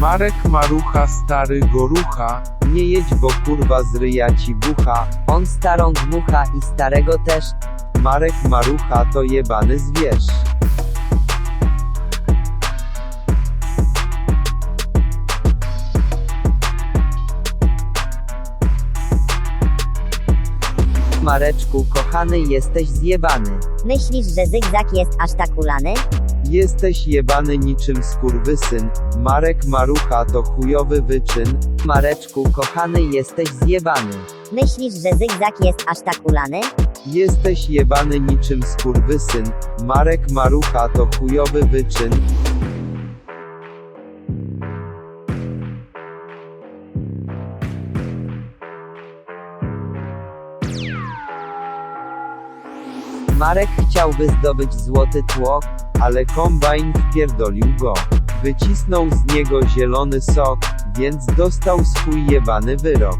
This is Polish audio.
Marek Marucha stary gorucha, Nie jedź, bo kurwa z ryja ci bucha. On starą dmucha i starego też. Marek Marucha to jebany zwierz. Mareczku, kochany, jesteś zjebany. Myślisz, że zygzak jest aż tak ulany? Jesteś jebany niczym skurwysyn. Marek Marucha to chujowy wyczyn. Mareczku, kochany, jesteś zjebany. Myślisz, że zygzak jest aż tak ulany? Jesteś jebany niczym skurwysyn. Marek Marucha to chujowy wyczyn. Marek chciałby zdobyć złoty tłok, Ale kombajn wpierdolił go. Wycisnął z niego zielony sok, więc dostał swój jebany wyrok.